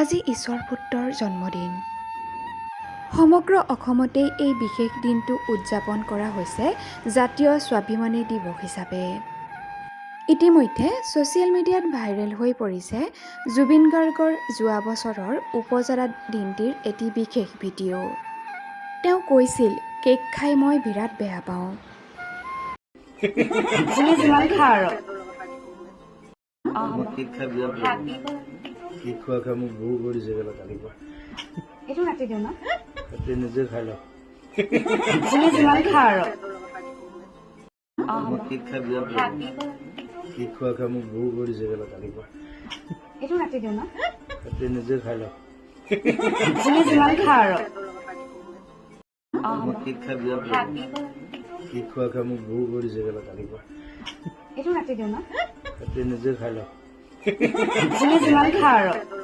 আজি ঈশ্বৰ পুত্ৰৰ জন্মদিন। সমগ্ৰ অসমতেই এই বিশেষ দিনটো উদযাপন কৰা হৈছে জাতীয় স্বাভিমানী দিৱস হিচাপে। ইতিমধ্যে ছ'চিয়েল মিডিয়াত ভাইৰেল হৈ পৰিছে জুবিন গাৰ্গৰ যোৱা বছৰৰ উপজৰা দিনটিৰ এটি বিশেষ ভিডিঅ' তেওঁ কৈছিল কেক খাই মই বিৰাট বেয়া পাওঁ। যিমান খা আৰু? কেক খোৱা খাই মোক বহু কৰিছে গেলা কালিৰ পৰা এইটো কাটি দিওঁ ন তাতে নিজে খাই লওঁ তুমি যিমান খা আৰু মই কেক খাই বিৰাট ভাল পাওঁ। কেক খোৱা খাই মোক বহু কৰিছে গেলা কালিৰ পৰা এইটো কাটি দিওঁ ন তাতে নিজে খাই লওঁ তুমি যিমান খা আৰু মই কেক খাই বিৰাট ভাল পাওঁ। কেক খোৱা খাই মোক বহু কৰিছে গেলা কালিৰ পৰা এইটো কাটি দিওঁ ন তাতে নিজে খাই লওঁ তুমি যিমান খা আৰু